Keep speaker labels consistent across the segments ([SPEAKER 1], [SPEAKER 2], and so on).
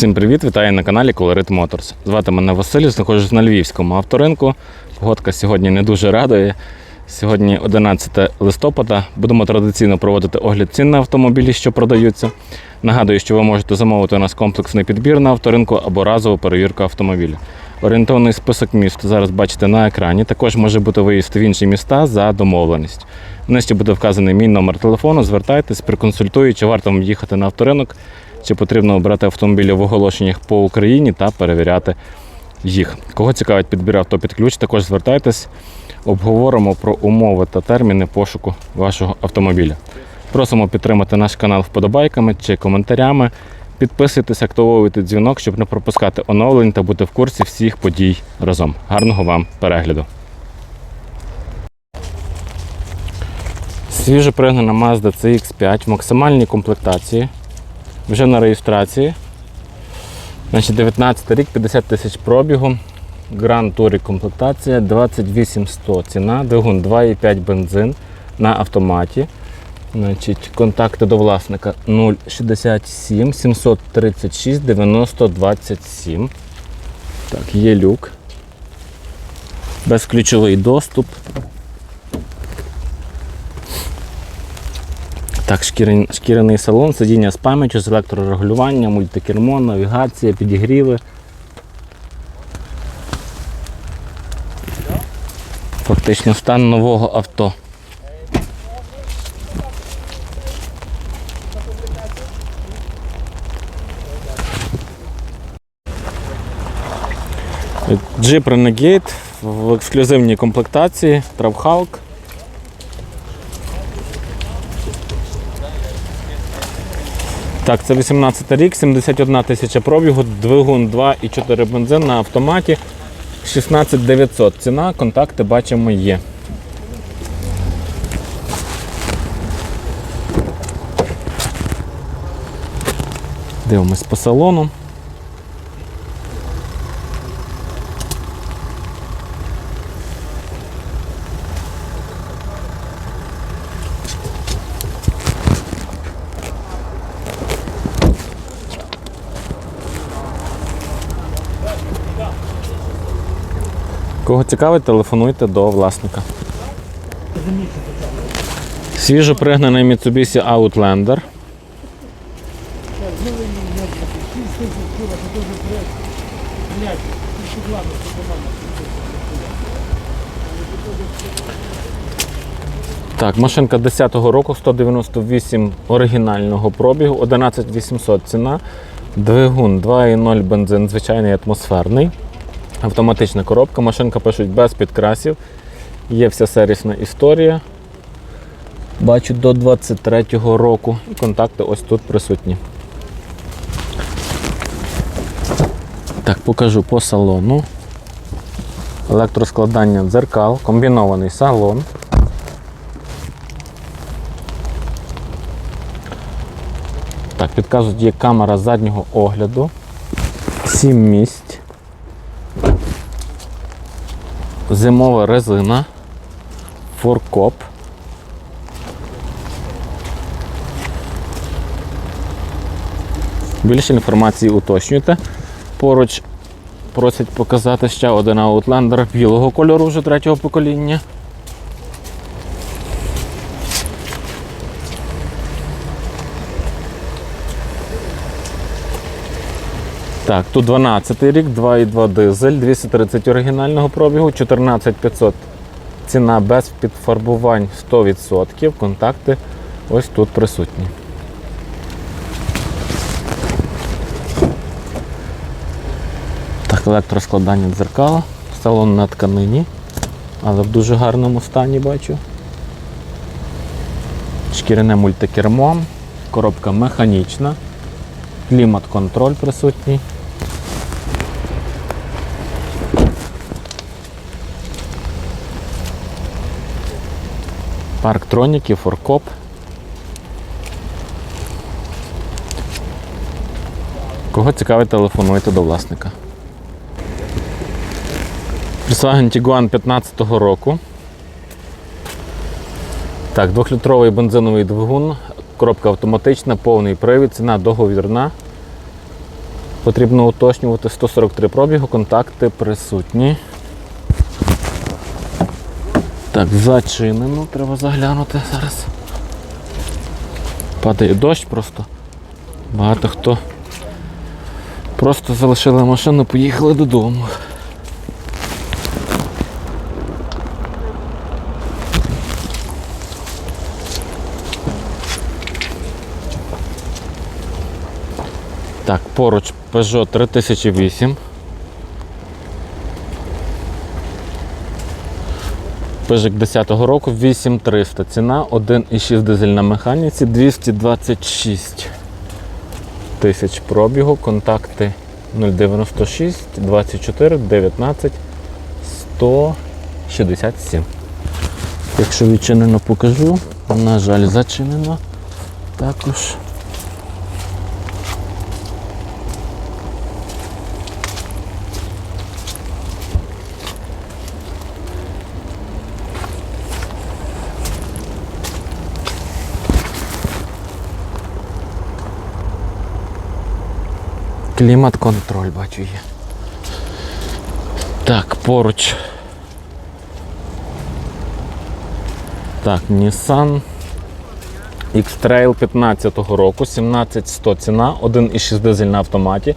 [SPEAKER 1] Всім привіт! Вітаю на каналі Colorit Motors. Звати мене Василь, знаходжусь на Львівському авторинку. Погодка сьогодні не дуже радує. Сьогодні 11 листопада. Будемо традиційно проводити огляд цін на автомобілі, що продаються. Нагадую, що ви можете замовити у нас комплексний підбір на авторинку або разову перевірку автомобіля. Орієнтовний список міст зараз бачите на екрані. Також може бути виїзд в інші міста за домовленість. Внизу буде вказаний мій номер телефону. Звертайтесь, проконсультую, чи варто вам їхати на авторинок, чи потрібно обрати автомобілі в оголошеннях по Україні та перевіряти їх. Кого цікавить підбір авто під ключ, також звертайтесь, обговоримо про умови та терміни пошуку вашого автомобіля. Просимо підтримати наш канал вподобайками чи коментарями. Підписуйтесь, активовуйте дзвінок, щоб не пропускати оновлень та бути в курсі всіх подій разом. Гарного вам перегляду! Свіжо пригнана Mazda CX5 в максимальній комплектації. Вже на реєстрації. Значить, 19 рік, 50 тисяч пробігу. Grand Touring комплектація 28100 ціна, двигун 2,5 бензин на автоматі. Значить, контакти до власника 067 736 90 27. Так, є люк. Безключовий доступ. Так, шкіряний, салон, сидіння з пам'яттю, з електрорегулюванням, мультикермо, навігація, підігріви. Фактично стан нового авто. Jeep Renegade в ексклюзивній комплектації Travhawk. Так, це 18 рік, 71 тисяча пробігу, двигун 2,4 бензин на автоматі. 16 900 ціна, контакти бачимо є. Дивимось по салону. Цікавить, телефонуйте до власника. Свіжо пригнаний Mitsubishi Outlander. Так, машинка 10-го року, 198 оригінального пробігу, 11800 ціна. Двигун 2.0 бензин, звичайний атмосферний. Автоматична коробка, машинка пишуть без підкрасів. Є вся сервісна історія. Бачу до 23-го року. І контакти ось тут присутні. Так, покажу по салону. Електроскладання дзеркал, комбінований салон. Так, підказують, є камера заднього огляду. 7 місць. Зимова резина, форкоп. Більше інформації уточнюйте. Поруч просять показати ще один Outlander білого кольору вже третього покоління. Так, тут 12 рік, 2,2 дизель, 230 оригінального пробігу, 14500 ціна без підфарбувань 100%. Контакти ось тут присутні. Так, електроскладання дзеркала, салон на тканині, але в дуже гарному стані бачу. Шкіряне мультикермо, коробка механічна, клімат-контроль присутній. Парктроніки, форкоп. Кого цікавить, телефонуйте до власника. Volkswagen Tiguan 15 року. Так, двохлітровий бензиновий двигун, коробка автоматична, повний привід, ціна договірна. Потрібно уточнювати 143 пробігу, контакти присутні. Так, зачинено, треба заглянути зараз. Падає дощ просто. Багато хто просто залишили машину, поїхали додому. Так, поруч Peugeot 3008. Пежик 10-го року 8300. Ціна 1,6 дизель на механіці 226 тисяч пробігу. Контакти 096 24 19 167. Якщо відчинено покажу, на жаль, зачинено також. Клімат-контроль бачу є. Так, поруч. Так, Nissan X-Trail 15-го року, 17100 ціна, 1,6 дизель на автоматі,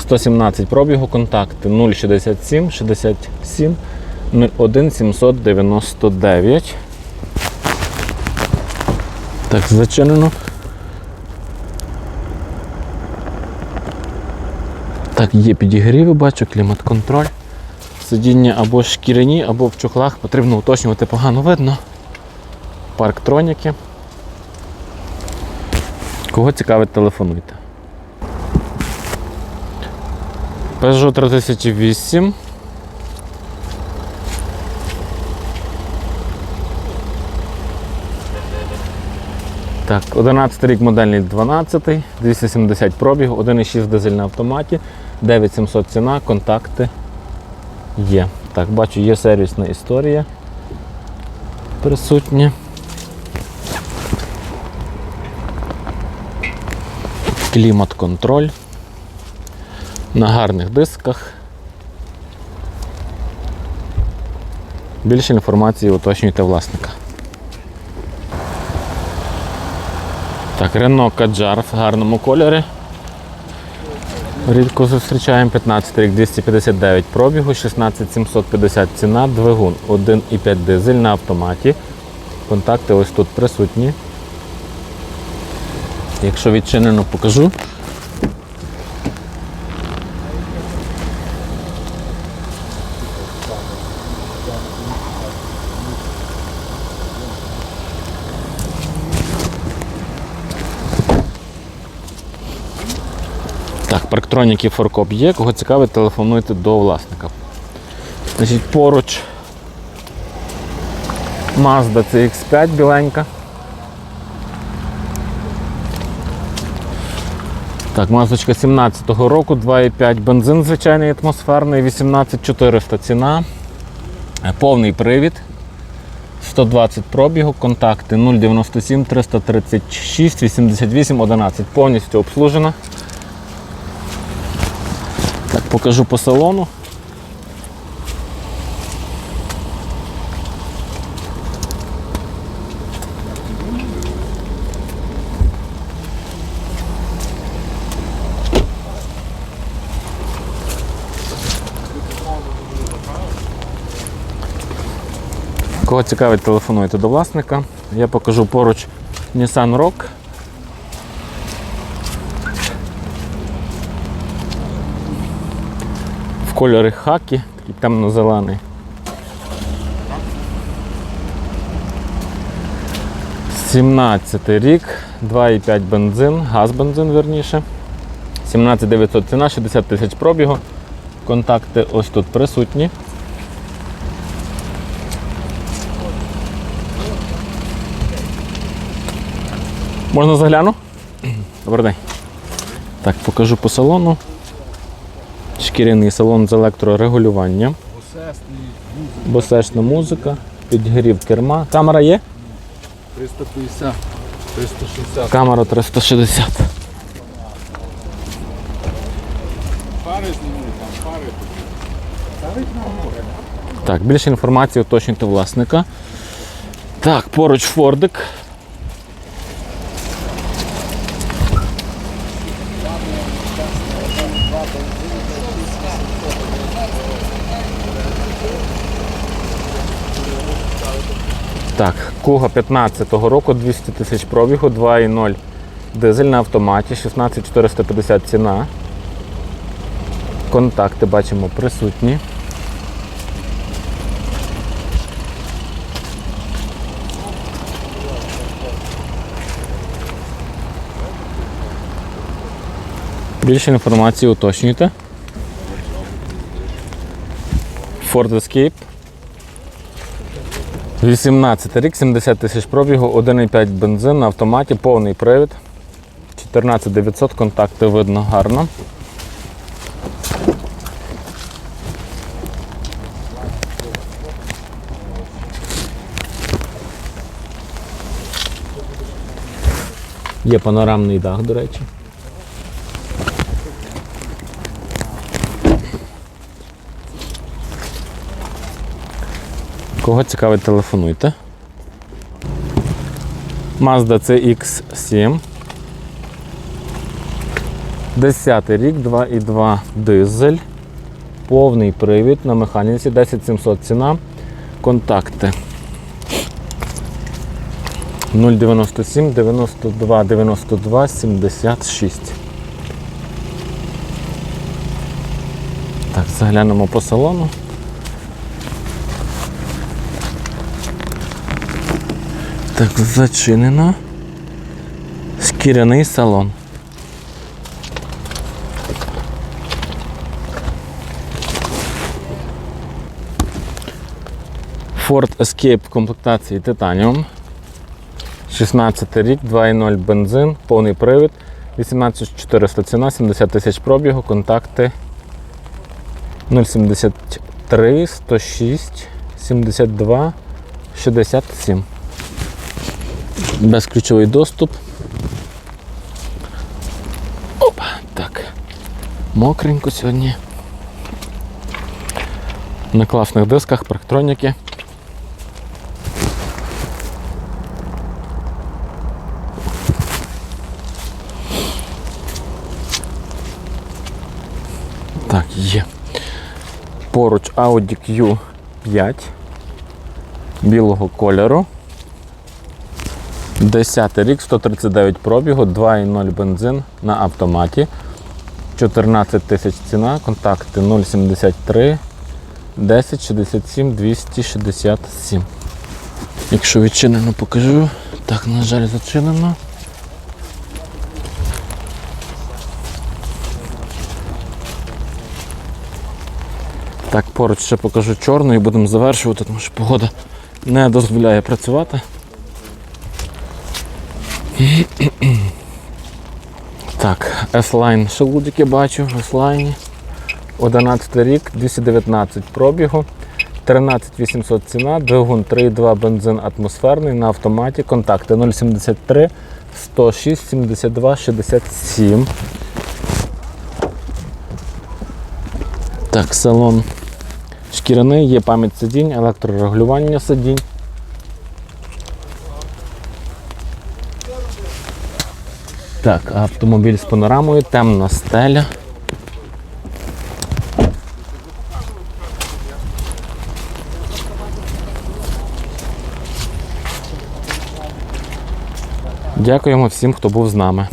[SPEAKER 1] 117 пробігу, контакти 067 67 01 799. Так, зачинено. Так, є підігріви, бачу, клімат-контроль. Сидіння або шкіряні, або в чохлах потрібно уточнювати погано видно. Парктроніки. Кого цікавить, телефонуйте. Peugeot 3008. Так, 11 рік модельний 12, 270 пробіг, 1,6 дизель на автоматі, 9700 ціна, контакти є. Так, бачу, є сервісна історія присутня. Клімат-контроль. На гарних дисках. Більше інформації уточнюйте власника. Так, Renault Kadjar в гарному кольорі. Рідко зустрічаємо 15 рік 259 пробігу, 16750 ціна, двигун 1,5 дизель на автоматі. Контакти ось тут присутні. Якщо відчинено, покажу. Так, парктроніки форкоп є. Кого цікавить, телефонуйте до власника. Значить, поруч Mazda CX5 біленька. Так, мазочка 17-го року, 2,5 бензин звичайний атмосферний, 18400 ціна. Е, Повний привід. 120 пробігу, контакти 097 336 88 11. Повністю обслужена. Покажу по салону. Кого цікавить, телефонуйте до власника. Я покажу поруч Nissan Rock. В кольорі хакі, такий темно-зелений. Сімнадцятий рік, 2,5 бензин, газ бензин верніше. 17900 ціна, 60 тисяч пробігу. Контакти ось тут присутні. Можна загляну? Добрий день. Так, покажу по салону. Шкіряний салон з електрорегулюванням. Босешна музика, підгрів керма. Камера є?
[SPEAKER 2] 350, 360.
[SPEAKER 1] Камера 360.
[SPEAKER 2] Пари знімуть, там пари.
[SPEAKER 1] Так, більше інформації уточнюйте власника. Так, поруч Фордик. Так, Куга 15-го року, 200 тисяч пробігу, 2,0 дизель на автоматі, 16450 ціна. Контакти бачимо присутні. Більше інформації уточнюйте. Ford Escape. 18 рік, 70 тисяч пробігу, 1,5 бензин на автоматі, повний привід. 14900, контакти видно гарно. Є панорамний дах, до речі. Кого цікавить, телефонуйте. Mazda CX7. 10 рік, 2,2 дизель. Повний привід на механіці, 10700 ціна. Контакти 097 92 92 76. Так, заглянемо по салону. Так, зачинено. Шкіряний салон. Ford Escape комплектації Titanium. 16 рік, 2.0 бензин, повний привід, 18400 ціна, 70 тисяч пробігу, контакти 073 106 72 67. Безключовий доступ. Опа, так. Мокренько сьогодні. На класних дисках, парктроніки. Так, є. Поруч Audi Q5 білого кольору. 10 рік, 139 пробігу, 2,0 бензин на автоматі. 14 тисяч ціна, контакти 073 10 67 267. Якщо відчинено, покажу. Так, на жаль, зачинено. Так, поруч ще покажу чорну і будемо завершувати, тому що погода не дозволяє працювати. Так, S-Line шелудики бачу, S-Line. 11 рік, 219 пробігу, 13800 ціна, двигун 3,2 бензин атмосферний на автоматі, контакти 073 106 72 67. Так, салон шкіряний, є пам'ять сидінь, електрорегулювання сидінь. Так, автомобіль з панорамою, темна стеля. Дякуємо всім, хто був з нами.